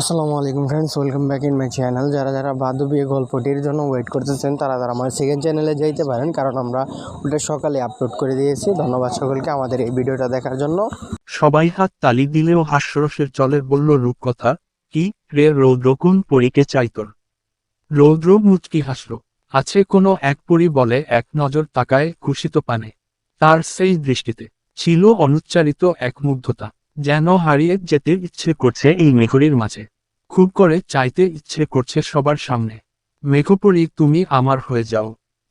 আসসালামু আলাইকুম friends welcome back in my channel যারা যারা বাদ্য বিয়ে গল্পটির জন্য ওয়েট করতেছেন, তারা তারা আমার সেকেন্ড চ্যানেলে যাইতে পারেন, কারণ আমরা ওটা সকালে আপলোড করে দিয়েছি। ধন্যবাদ সকলকে আমাদের এই ভিডিওটা দেখার জন্য। সবাই হাত তালি দিলেও হাস্যরসের চলে বলল রূপকথা, কি রে রৌদ্র, কোন পরীকে চাইতর রৌদ্র মুচকি হাসল। আছে কোনো এক পরি বলে এক নজর তাকায় খুশিত পানে। তার সেই দৃষ্টিতে ছিল অনুচ্চারিত এক মুগ্ধতা। যেন হারিয়ে যেতে ইচ্ছে করছে এই মেঘরির মাঝে। খুব করে চাইতে ইচ্ছে করছে সবার সামনে। মেঘপরি তুমি আমার হয়ে যাও।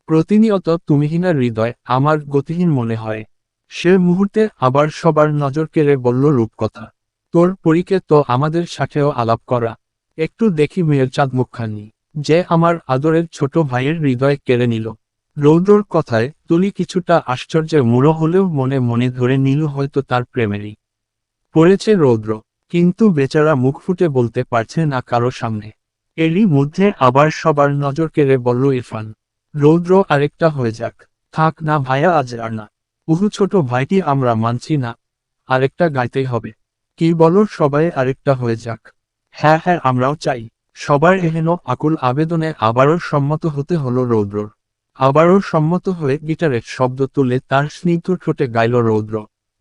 প্রতিনিয়ত তুমিহীনা হৃদয়, আমার গতিহীন মনে হয়। সে মুহূর্তে আবার সবার নজর কেড়ে বলল রূপকথা, তোর পরীকে তো আমাদের সাথেও আলাপ করা। একটু দেখি মেয়ের চাঁদ মুখখানি, যে আমার আদরের ছোট ভাইয়ের হৃদয় কেড়ে নিল। রৌদ্রর কথায় তুলি কিছুটা আশ্চর্যের মূঢ় হলেও মনে মনে ধরে নিল হয়তো তার প্রেমেরই। পড়েছে রৌদ্র, কিন্তু বেচারা মুখ ফুটে বলতে পারছে না কারও সামনে। এরই মধ্যে আবার সবার নজর কেড়ে বলল ইরফান, রৌদ্র আরেকটা হয়ে যাক। থাক না ভাইয়া আজ আর না। উহু, ছোট ভাইটি, আমরা মানছি না। আরেকটা গাইতেই হবে। কি বলো সবাই, আরেকটা হয়ে যাক। হ্যাঁ হ্যাঁ আমরাও চাই। সবার এহেন আকুল আবেদনে আবারও সম্মত হতে হলো রৌদ্রর। আবারও সম্মত হয়ে গিটারের শব্দ তুলে তার স্নিগ্ধ ঠোঁটে গাইল রৌদ্র।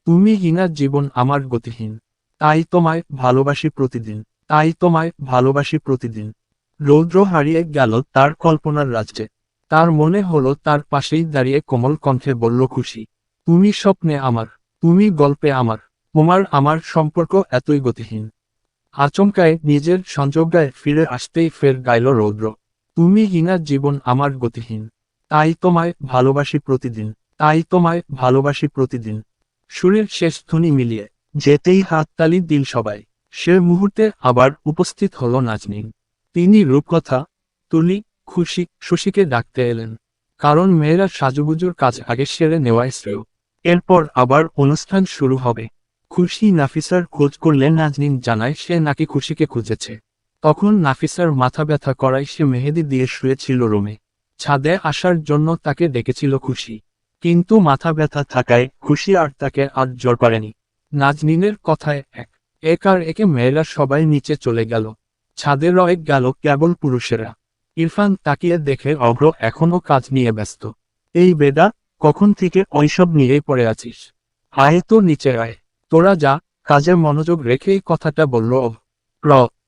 তুমি হীনা জীবন আমার গতিহীন। তাই তোমায় ভালোবাসি প্রতিদিন। তাই তোমায় ভালোবাসি প্রতিদিন। রৌদ্র হারিয়ে গেল তার কল্পনার রাজ্যে। তার মনে হলো তার পাশেই দাঁড়িয়ে কোমল কণ্ঠে বলল, খুশি। তুমি স্বপ্নে আমার। তুমি গল্পে আমার। তোমার আমার সম্পর্ক এতই গতিহীন। আচমকায় নিজের সংযোগায় ফিরে আসতেই ফের গাইল রৌদ্র। তুমি হীনা জীবন আমার গতিহীন। তাই তোমায় ভালোবাসি প্রতিদিন। তাই তোমায় ভালোবাসি প্রতিদিন। সুরের শেষ ধ্বনি মিলিয়ে যেতেই হাততালি দিল সবাই। সে মুহূর্তে আবার উপস্থিত হল নাজনীন। তিনি রূপকথা, তুলি, খুশি, শশীকে ডাকতে এলেন। কারণ মেয়েরা সাজুগুজুর কাজ আগে সেরে নেওয়ায় শ্রেয়। এরপর আবার অনুষ্ঠান শুরু হবে। খুশি নাফিসার খোঁজ করলে নাজনীন জানায় সে নাকি খুশিকে খুঁজেছে। তখন নাফিসার মাথা ব্যথা করায় সে মেহেদি দিয়ে শুয়েছিল রোমে। ছাদে আসার জন্য তাকে ডেকেছিল খুশি। কিন্তু মাথা ব্যথা থাকায় খুশি আর তাকে আর জোর করেনি। নাজনিনের কথায় এক। এক আর একে মেয়েরা সবাই নিচে চলে গেল। ছাদে রয়ে গেল কেবল পুরুষেরা। ইরফান তাকিয়ে দেখে অগ্র এখনও কাজ নিয়ে ব্যস্ত। এই বেদা, কখন থেকে ওইসব নিয়েই পড়ে আছিস? আয় তো নিচে আয়। তোরা যা, কাজে মনোযোগ রেখেই কথাটা বলল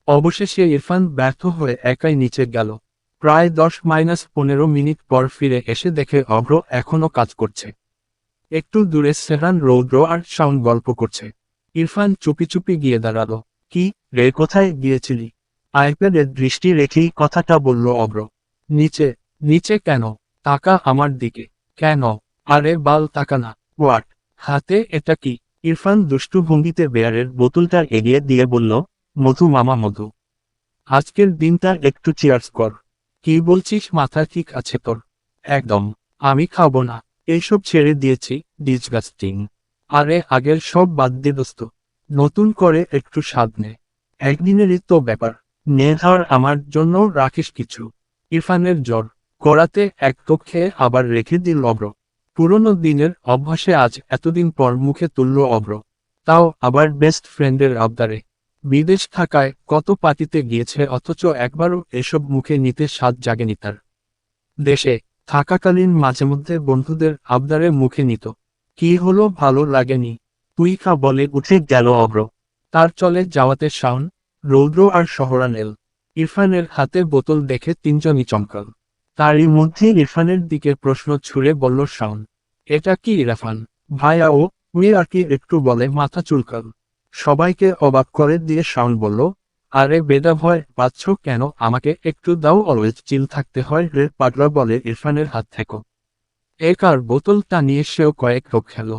অবশেষে ইরফান ব্যর্থ হয়ে একাই নিচে গেল। প্রায় দশ মাইনাস পনেরো মিনিট পর ফিরে এসে দেখে অভ্র এখনও কাজ করছে। একটু দূরে সেহান রৌদ্র আর সাউন্ড গল্প করছে। ইরফান চুপি চুপি গিয়ে দাঁড়াল। কি, রে, কোথায় গিয়েছিলি? আইপ্যাডের দৃষ্টি রেখেই কথাটা বলল অভ্র। নিচে নিচে কেন? তাকা আমার দিকে। কেন? আরে, বাল, তাকা না। হোয়াট? হাতে এটা কি? ইরফান দুষ্টু ভঙ্গিতে বেয়ারের বোতলটা এগিয়ে দিয়ে বলল, মধু মামা, মধু। আজকের দিনটা একটু চিয়ার্স কর। কি বলছিস, মাথা ঠিক আছে তোর? একদম। আমি খাব না। এইসব ছেড়ে দিয়েছি ডিসগাস্টিং আরে, আগের সব বাদ দিয়ে দোস্ত। নতুন করে একটু স্বাদ নে। একদিনেরই তো ব্যাপার। নে ধর, আমার জন্য রাখিস কিছু। ইরফানের জ্বর। করাতে এক কক্ষে আবার রেখে দিল অব্র পুরনো দিনের অভ্যাসে আজ এতদিন পর মুখে তুলল অব্র তাও আবার বেস্ট ফ্রেন্ডের আবদারে। বিদেশ থাকায় কত পাতিতে গিয়েছে অথচ একবারও এসব মুখে নিতে স্বাদ জাগেনি তার। দেশে থাকাকালীন মাঝে মধ্যে বন্ধুদের আবদারে মুখে নিত। কি হলো ভালো লাগেনি। তুই খা বলে উঠে গেল অব্র তার চলে যাওয়াতে শাওন, রৌদ্র আর শহরান এল ইরফানের হাতে বোতল দেখে তিনজনই চমকাল। তারই মধ্যে ইরফানের দিকে প্রশ্ন ছুড়ে বলল শাওন, এটা কি ইরফান? ভাইয়া ও তুই আর কি একটু বলে মাথা চুলকাল। সবাইকে অবাক করে দিয়ে শাওন বলল, আরে বেদা ভয় পাচ্ছ কেন? আমাকে একটু দাও অলওয়েজ চিল থাকতে হয়, রে পাগলা বলে ইরফানের হাত থেকো। এক আর বোতলটা নিয়ে সেও কয়েক রোগ খেল।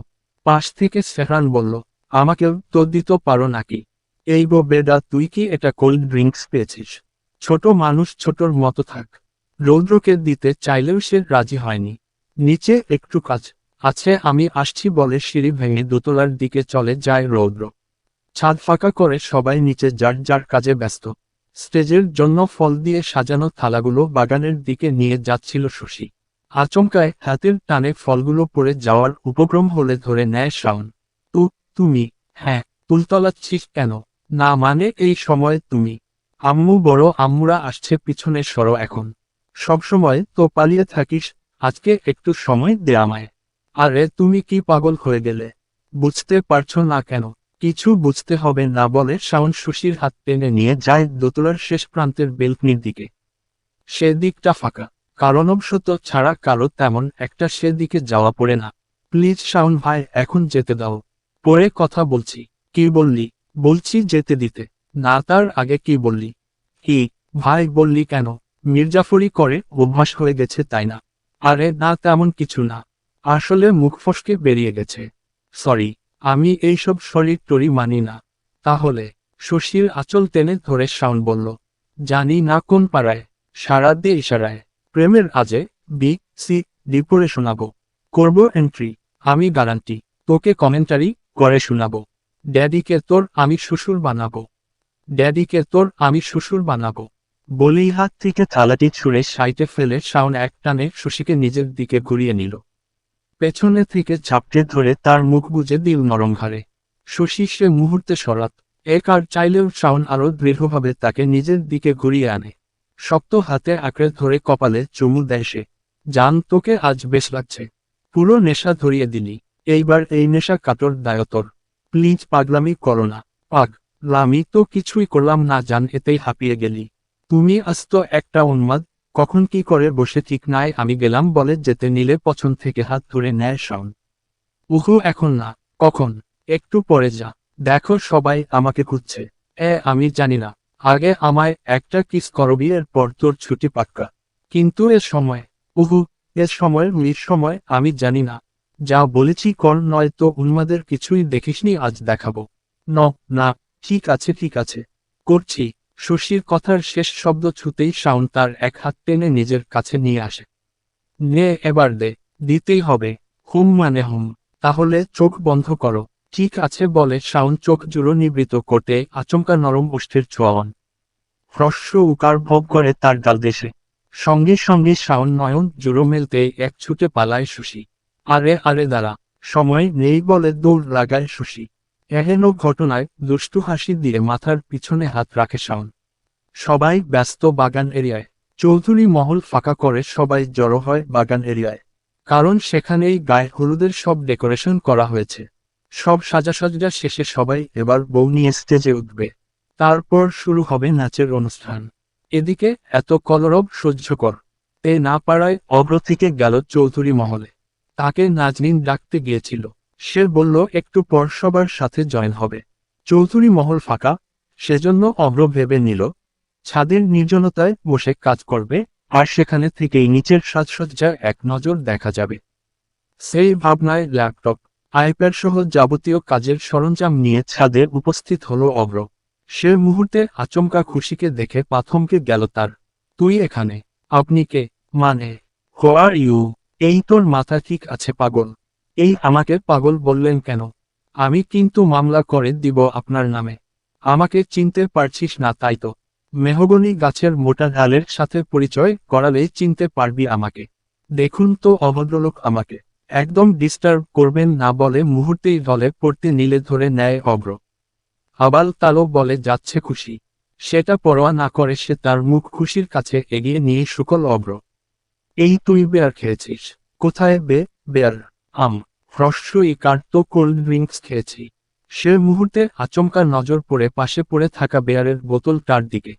পাশ থেকে সেহরান বলল আমাকেও তো দিতে পারো নাকি? এই গো বেদা তুই কি এটা কোল্ড ড্রিঙ্কস পেয়েছিস? ছোট মানুষ ছোটর মতো থাক। রৌদ্রকে দিতে চাইলেও সে রাজি হয়নি। নিচে একটু কাজ আছে, আমি আসছি বলে সিঁড়ি ভেঙে দোতলার দিকে চলে যায় রৌদ্র। ছাদ ফাঁকা করে সবাই নিচে যার যার কাজে ব্যস্ত। স্টেজের জন্য ফল দিয়ে সাজানো থালাগুলো বাগানের দিকে নিয়ে যাচ্ছিল শশী। আচমকায় হাতের টানে ফলগুলো পড়ে যাওয়ার উপক্রম হলে ধরে নেয় শাওন। তু, তুমি? হ্যাঁ তুলতলাচ্ছিস কেন? না মানে এই সময় তুমি। আম্মু বড়, আম্মুরা আসছে পিছনে সরো এখন। সবসময় তো পালিয়ে থাকিস, আজকে একটু সময় দে আমায়। আরে, তুমি কি পাগল হয়ে গেলে? বুঝতে পারছ না কেন? কিছু বুঝতে হবে না বলে শাওন সুশীর হাত টেনে নিয়ে যায় দোতলার শেষ প্রান্তের বেলকনির দিকে। সেদিকটা ফাঁকা কারণবশত ছাড়া কারও তেমন একটা সেদিকে যাওয়া পড়ে না। প্লিজ শাওন ভাই, এখন যেতে দাও। পরে কথা বলছি। কি বললি? বলছি যেতে দিতে। না, তার আগে কি বললি? কি? ভাই, বললি কেন? মির্জাফরি করে অভ্যাস হয়ে গেছে তাই না? আরে, না, তেমন কিছু না। আসলে মুখ ফসকে বেরিয়ে গেছে। সরি। আমি এইসব শরীর টরি মানি না। তাহলে শশীর আঁচল টেনে ধরে শাওন বলল, জানি না কোন পাড়ায়, সারা দিয়ে ইশারায়। প্রেমের আজে বি, সি, ডি শোনাবো। করব এন্ট্রি আমি গ্যারান্টি তোকে কমেন্টারি করে শোনাবো। ড্যাডিকে তোর আমি শ্বশুর বানাবো। ড্যাডিকে তোর আমি শ্বশুর বানাবো। বলেই হাত থেকে থালাটি ছুঁড়ে সাইটে ফেলে শাওন এক টানে শশীকে নিজের দিকে ঘুরিয়ে নিল। পেছনে থেকে ঝাপটে ধরে তার মুখ বুজে দিল নরম ঘাড়ে। শশী সে মুহূর্তে সরাত এক আর চাইলেও শাওন আরও দৃঢ়ভাবে তাকে নিজের দিকে ঘুরিয়ে আনে। শক্ত হাতে আঁকড়ে ধরে কপালে চুমু দেয় সে, জান, তোকে আজ বেশ লাগছে। পুরো নেশা ধরিয়ে দিলি, এইবার এই নেশা কাতর দায়তর। প্লিজ পাগলামি করো না, পাগ। লামি, তো কিছুই করলাম না, জান, এতেই হাঁপিয়ে গেলি। তুমি আস্ত একটা উন্মাদ কখন কি করে বসে ঠিক নাই আমি গেলাম বলে যেতে নিলে পছন্দ থেকে হাত ধরে নেয় শাওন। উহু, এখন না, কখন? একটু পরে যা। দেখো সবাই আমাকে খুঁজছে। এ, আমি জানি না। আগে আমায় একটা কিস করবি এরপর তোর ছুটি পাক্কা। কিন্তু এ সময়, উহু, এ সময়ের মির সময়, আমি জানি না। যা বলেছি কর, নয় তো উন্মাদের কিছুই দেখিসনি, আজ দেখাবো। ন, না, ঠিক আছে ঠিক আছে। করছি। শশীর কথার শেষ শব্দ ছুতেই শাওন তার এক হাত টেনে নিজের কাছে নিয়ে আসে। নে, এবার দে, দিতেই হবে। হুম মানে হুম। তাহলে চোখ বন্ধ করো। ঠিক আছে বলে শাওন চোখ জুড়ো নিবৃত করতে আচমকা নরম ওষ্ঠের ছোঁয়ান হ্রস্ব উকার ভোগ করে তার গাল দেশে। সঙ্গে সঙ্গে শাওন নয়ন জুড়ো মেলতে এক ছুটে পালায় শশী। আরে আরে দাঁড়া। সময় নেই বলে দৌড় লাগায় সুশি এহেন ঘটনায় দুষ্টু হাসি দিয়ে মাথার পিছনে হাত রাখে শাওন। সবাই ব্যস্ত বাগান এরিয়ায়। চৌধুরী মহল ফাঁকা করে সবাই জড়ো হয় বাগান এরিয়ায়। কারণ সেখানেই গায়ে হলুদের সব ডেকোরেশন করা হয়েছে। সব সাজাসজ্জা শেষে সবাই এবার বউ নিয়ে স্টেজে উঠবে। তারপর শুরু হবে নাচের অনুষ্ঠান। এদিকে এত কলরব সহ্য কর তে না পারায় অগ্র থেকে গেল চৌধুরী মহলে। তাকে নাজনিন ডাকতে গিয়েছিল। সে বলল, একটু পর সবার সাথে জয়েন হবে। চৌধুরী মহল ফাঁকা। সেজন্য অগ্র ভেবে নিল, ছাদের নির্জনতায় বসে কাজ করবে, আর সেখানে থেকেই নিচের সাজসজ্জা এক নজর দেখা যাবে। সেই ভাবনায় ল্যাপটপ, আইপ্যাড সহ যাবতীয় কাজের সরঞ্জাম নিয়ে ছাদে উপস্থিত হলো অগ্র। সে মুহূর্তে আচমকা খুশিকে দেখে পাথমকে গেল তার, তুই এখানে? আপনি কে? মানে? হো আর ইউ এই তোর মাথা ঠিক আছে, পাগল। এই আমাকে পাগল বললেন কেন? আমি কিন্তু মামলা করে দিব আপনার নামে। আমাকে চিনতে পারছিস না তাই তো। মেহগনি গাছের মোটা ঢালের সাথে পরিচয় করালে চিনতে পারবি আমাকে। দেখুন তো অভদ্রলোক আমাকে। একদম ডিস্টার্ব করবেন না বলে মুহূর্তেই দলে পড়তে নিলে ধরে নেয় অগ্র আবাল তালো বলে যাচ্ছে খুশি। সেটা পরোয়া না করে সে তার মুখ খুশির কাছে এগিয়ে নিয়ে শুকল অগ্র এই তুই বেয়ার খেয়েছিস। কোথায় বে, বেয়ার আম? হ্রস্বই কার্তো কোল্ড ড্রিঙ্কস খেয়েছি। সে মুহূর্তে আচমকা নজর পড়ে পাশে পড়ে থাকা বেয়ারের বোতলটার দিকে।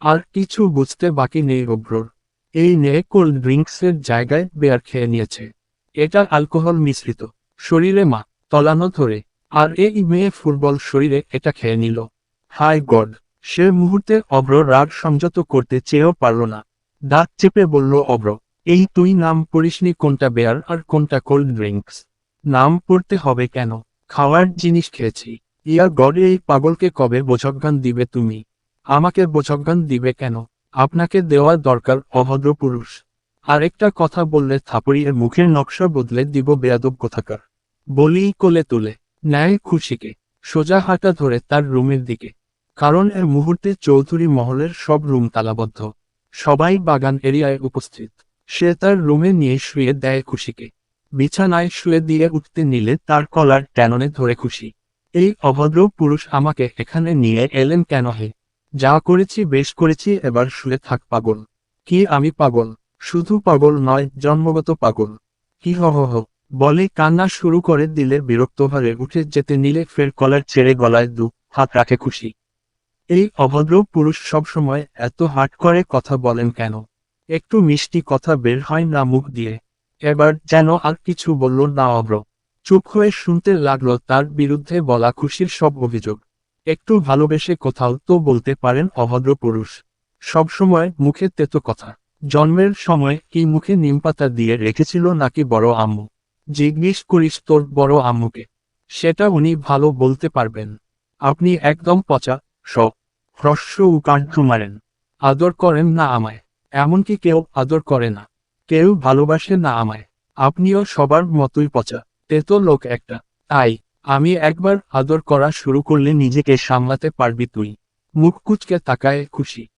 আর কিছু বুঝতে বাকি নেই অভ্রর এই নে কোল্ড ড্রিঙ্কসের জায়গায় বেয়ার খেয়ে নিয়েছে। এটা অ্যালকোহল মিশ্রিত। শরীরে মা, তলানো ধরে। আর এই মেয়ে ফুটবল শরীরে এটা খেয়ে নিল। হাই গড, সে মুহূর্তে অভ্র রাগ সংযত করতে চেয়েও পারল না। দাঁত চেপে বলল অভ্র এই তুই নাম পড়িসনি কোনটা বেয়ার আর কোনটা কোল্ড ড্রিঙ্কস? নাম পড়তে হবে কেন? খাওয়ার জিনিস খেয়েছি। ইয়া গডে, এই পাগলকে কবে বোঝজ্ঞান দিবে তুমি? আমাকে বোঝজ্ঞান দিবে কেন? আপনাকে দেওয়া দরকার অভদ্র পুরুষ। আরেকটা কথা বললে থাপড়িয়ে মুখের নকশা বদলে দিব বেয়াদব কোথাকার। বলি কোলে তুলে, ন্যায় খুশিকে, সোজা হাঁটা ধরে তার রুমের দিকে। কারণ এর মুহূর্তে চৌধুরী মহলের সব রুম তালাবদ্ধ। সবাই বাগান এরিয়ায় উপস্থিত। সে তার রুমে নিয়ে শুয়ে দেয় খুশিকে। বিছানায় শুয়ে দিয়ে উঠতে নিলে তার কলার ট্যাননে ধরে খুশি। এই অভদ্র পুরুষ আমাকে এখানে নিয়ে এলেন কেন হে? যা করেছি বেশ করেছি, এবার শুয়ে থাক পাগল। কি আমি পাগল? শুধু পাগল নয়, জন্মগত পাগল। কি হ হ হ বলে কান্না শুরু করে দিলে বিরক্ত হয়ে উঠে যেতে নিলে ফের কলার ছেড়ে গলায় দু হাত রাখে খুশি। এই অভদ্র পুরুষ সবসময় এত হাট করে কথা বলেন কেন? একটু মিষ্টি কথা বের হয় না মুখ দিয়ে। এবার যেন আর কিছু বলল না অভ্র চুপ হয়ে শুনতে লাগল তার বিরুদ্ধে বলা খুশির সব অভিযোগ। একটু ভালোবেসে কোথাও তো বলতে পারেন অভদ্র পুরুষ। সবসময় মুখে তেতো কথা। জন্মের সময় কি মুখে নিমপাতা দিয়ে রেখেছিল নাকি বড় আম্মু? জিজ্ঞেস করিস তোর বড় আম্মুকে। সেটা উনি ভালো বলতে পারবেন। আপনি একদম পচা সব হ্রস্ব উকাণ্ঠ মারেন। আদর করেন না আমায়। এমনকি কেউ আদর করে না। কেউ ভালোবাসে না আমায়। আপনিও সবার মতোই পচা। তেতো লোক একটা। তাই, আমি একবার আদর করা শুরু করলে নিজেকে সামলাতে পারবি তুই। মুখ কুচকে তাকায় খুশি।